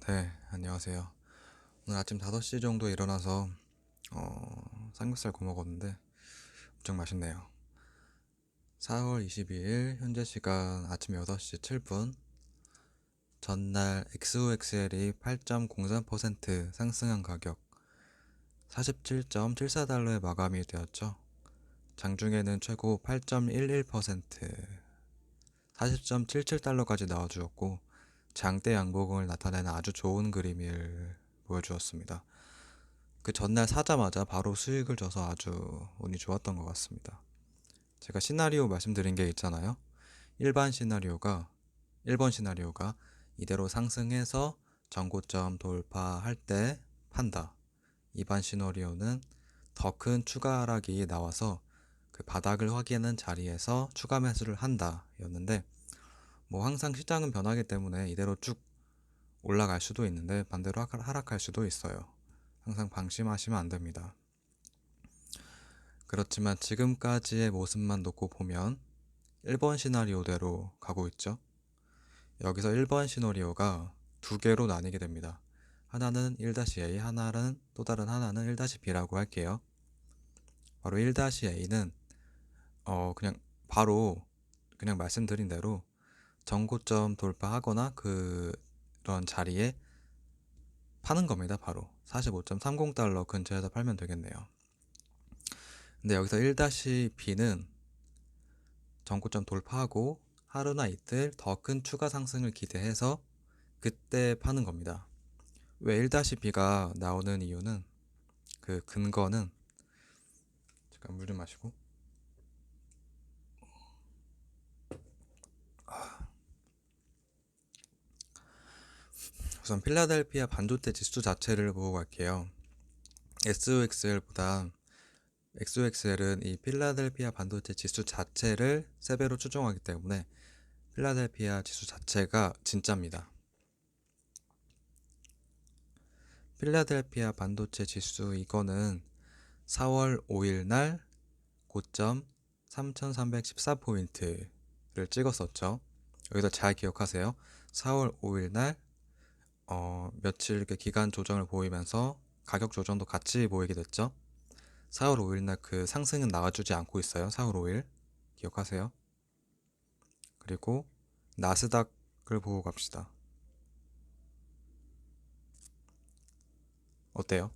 네, 안녕하세요. 오늘 아침 5시 정도에 일어나서 어, 삼겹살 구워 먹었는데 엄청 맛있네요. 4월 22일 현재 시간 아침 8시 7분 전날 XOXL이 8.03% 상승한 가격 47.74달러에 마감이 되었죠. 장중에는 최고 8.11% 40.77달러까지 나와주었고 장대 양봉을 나타내는 아주 좋은 그림을 보여주었습니다. 그 전날 사자마자 바로 수익을 줘서 아주 운이 좋았던 것 같습니다. 제가 시나리오 말씀드린 게 있잖아요. 일반 시나리오가 1번 시나리오가 이대로 상승해서 전고점 돌파할 때 판다. 2번 시나리오는 더 큰 추가 하락이 나와서 그 바닥을 확인한 자리에서 추가 매수를 한다 였는데 뭐 항상 시장은 변하기 때문에 이대로 쭉 올라갈 수도 있는데 반대로 하락- 하락할 수도 있어요. 항상 방심하시면 안 됩니다. 그렇지만 지금까지의 모습만 놓고 보면 1번 시나리오대로 가고 있죠. 여기서 1번 시나리오가 두 개로 나뉘게 됩니다. 하나는 1-A, 하나는 또 다른 하나는 1-B라고 할게요. 바로 1-A는 어 그냥 바로 그냥 말씀드린 대로 전고점 돌파하거나 그런 자리에 파는 겁니다. 바로 45.30달러 근처에서 팔면 되겠네요. 근데 여기서 1-B는 전고점 돌파하고 하루나 이틀 더 큰 추가 상승을 기대해서 그때 파는 겁니다. 왜 1-B가 나오는 이유는 그 근거는 잠깐 물 좀 마시고 우선 필라델피아 반도체 지수 자체를 보고 갈게요. SOXL보다 XOXL은 이 필라델피아 반도체 지수 자체를 3배로 추종하기 때문에 필라델피아 지수 자체가 진짜입니다. 필라델피아 반도체 지수 이거는 4월 5일 날 고점 3314포인트를 찍었었죠. 여기서 잘 기억하세요. 4월 5일 날 어, 며칠 이렇게 기간 조정을 보이면서 가격 조정도 같이 보이게 됐죠. 4월 5일 날 그 상승은 나와주지 않고 있어요. 4월 5일 기억하세요. 그리고 나스닥을 보고 갑시다. 어때요?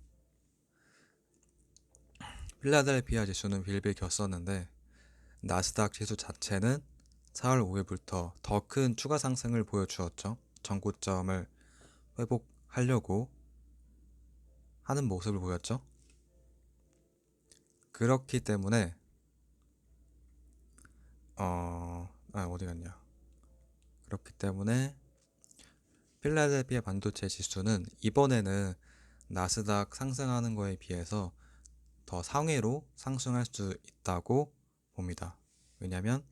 필라델피아 지수는 빌빌 겼었는데 나스닥 지수 자체는 4월 5일부터 더 큰 추가 상승을 보여주었죠. 전고점을 회복하려고 하는 모습을 보였죠. 그렇기 때문에 어, 아, 어디 갔냐? 그렇기 때문에 필라델피아 반도체 지수는 이번에는 나스닥 상승하는 거에 비해서 더 상회로 상승할 수 있다고 봅니다. 왜냐면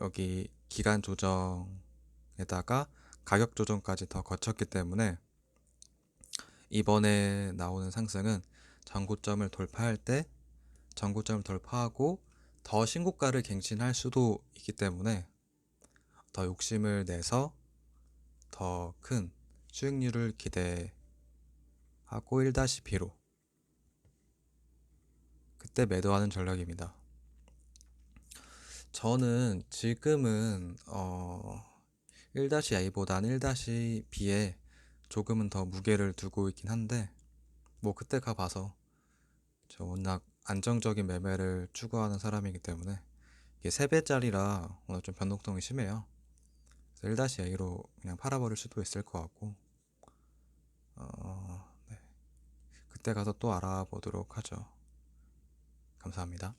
여기 기간 조정에다가 가격 조정까지 더 거쳤기 때문에 이번에 나오는 상승은 전고점을 돌파할 때 전고점을 돌파하고 더 신고가를 갱신할 수도 있기 때문에 더 욕심을 내서 더 큰 수익률을 기대하고 1-B로 그때 매도하는 전략입니다. 저는 지금은 어 1-A보단 1-B에 조금은 더 무게를 두고 있긴 한데 뭐 그때 가봐서 저 워낙 안정적인 매매를 추구하는 사람이기 때문에 이게 3배짜리라 오늘 좀 변동성이 심해요. 그래서 1-A로 그냥 팔아버릴 수도 있을 것 같고 어, 네. 그때 가서 또 알아보도록 하죠. 감사합니다.